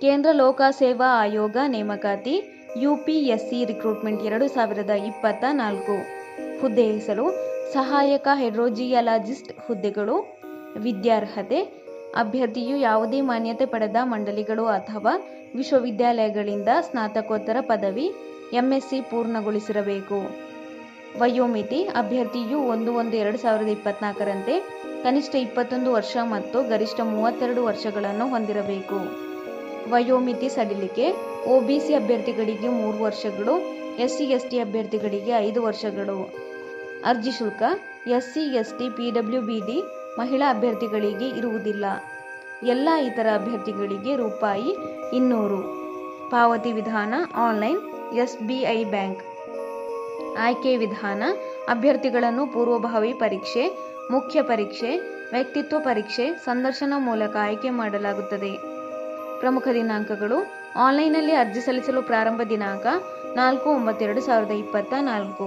ಕೇಂದ್ರ ಲೋಕಸೇವಾ ಆಯೋಗ ನೇಮಕಾತಿ, ಯುಪಿಎಸ್ಸಿ ರಿಕ್ರೂಟ್ಮೆಂಟ್ ಎರಡು ಸಾವಿರದ ಇಪ್ಪತ್ತ ನಾಲ್ಕು. ಹುದ್ದೆ ಹೆಸರು ಸಹಾಯಕ ಹೈಡ್ರೋಜಿಯಾಲಜಿಸ್ಟ್ ಹುದ್ದೆಗಳು, ವಿದ್ಯಾರ್ಹತೆ, ಅಭ್ಯರ್ಥಿಯು ಯಾವುದೇ ಮಾನ್ಯತೆ ಪಡೆದ ಮಂಡಳಿಗಳು ಅಥವಾ ವಿಶ್ವವಿದ್ಯಾಲಯಗಳಿಂದ ಸ್ನಾತಕೋತ್ತರ ಪದವಿ, ಎಂಎಸ್ಸಿ ಪೂರ್ಣಗೊಳಿಸಿರಬೇಕು. ವಯೋಮಿತಿ, ಅಭ್ಯರ್ಥಿಯು ಒಂದು ಒಂದು ಎರಡು ಸಾವಿರದ ಇಪ್ಪತ್ನಾಲ್ಕರಂತೆ ಕನಿಷ್ಠ ಇಪ್ಪತ್ತೊಂದು ವರ್ಷ ಮತ್ತು ಗರಿಷ್ಠ ಮೂವತ್ತೆರಡು ವರ್ಷಗಳನ್ನು ಹೊಂದಿರಬೇಕು. ವಯೋಮಿತಿ ಸಡಿಲಿಕೆ ಒಬಿಸಿ ಅಭ್ಯರ್ಥಿಗಳಿಗೆ ಮೂರು ವರ್ಷಗಳು, ಎಸ್ಸಿ, ಎಸ್ಟಿ ಅಭ್ಯರ್ಥಿಗಳಿಗೆ ಐದು ವರ್ಷಗಳು. ಅರ್ಜಿ ಶುಲ್ಕ, ಎಸ್ಸಿ ಬಿ ಡಿ ಮಹಿಳಾ ಅಭ್ಯರ್ಥಿಗಳಿಗೆ ಇರುವುದಿಲ್ಲ. ಎಲ್ಲ ಇತರ ಅಭ್ಯರ್ಥಿಗಳಿಗೆ ರೂಪಾಯಿ ಇನ್ನೂರು. ಪಾವತಿ ವಿಧಾನ ಆನ್ಲೈನ್ ಎಸ್ಬಿಐ ಬ್ಯಾಂಕ್. ಆಯ್ಕೆ ವಿಧಾನ, ಅಭ್ಯರ್ಥಿಗಳನ್ನು ಪೂರ್ವಭಾವಿ ಪರೀಕ್ಷೆ, ಮುಖ್ಯ ಪರೀಕ್ಷೆ, ವ್ಯಕ್ತಿತ್ವ ಪರೀಕ್ಷೆ, ಸಂದರ್ಶನ ಮೂಲಕ ಆಯ್ಕೆ ಮಾಡಲಾಗುತ್ತದೆ. ಪ್ರಮುಖ ದಿನಾಂಕಗಳು. ಆನ್ಲೈನ್ನಲ್ಲಿ ಅರ್ಜಿ ಸಲ್ಲಿಸಲು ಪ್ರಾರಂಭ ದಿನಾಂಕ ನಾಲ್ಕು ಒಂಬತ್ತೆರಡು ಸಾವಿರದ ಇಪ್ಪತ್ತ ನಾಲ್ಕು.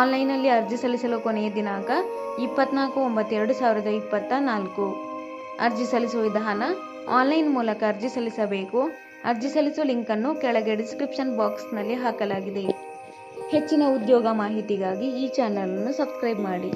ಆನ್ಲೈನ್ನಲ್ಲಿ ಅರ್ಜಿ ಸಲ್ಲಿಸಲು ಕೊನೆಯ ದಿನಾಂಕ ಇಪ್ಪತ್ನಾಲ್ಕು ಒಂಬತ್ತೆರಡು ಸಾವಿರದ ಇಪ್ಪತ್ತ ನಾಲ್ಕು. ಅರ್ಜಿ ಸಲ್ಲಿಸುವ ವಿಧಾನ, ಆನ್ಲೈನ್ ಮೂಲಕ ಅರ್ಜಿ ಸಲ್ಲಿಸಬೇಕು. ಅರ್ಜಿ ಸಲ್ಲಿಸುವ ಲಿಂಕನ್ನು ಕೆಳಗೆ ಡಿಸ್ಕ್ರಿಪ್ಷನ್ ಬಾಕ್ಸ್ನಲ್ಲಿ ಹಾಕಲಾಗಿದೆ. ಹೆಚ್ಚಿನ ಉದ್ಯೋಗ ಮಾಹಿತಿಗಾಗಿ ಈ ಚಾನಲನ್ನು ಸಬ್ಸ್ಕ್ರೈಬ್ ಮಾಡಿ.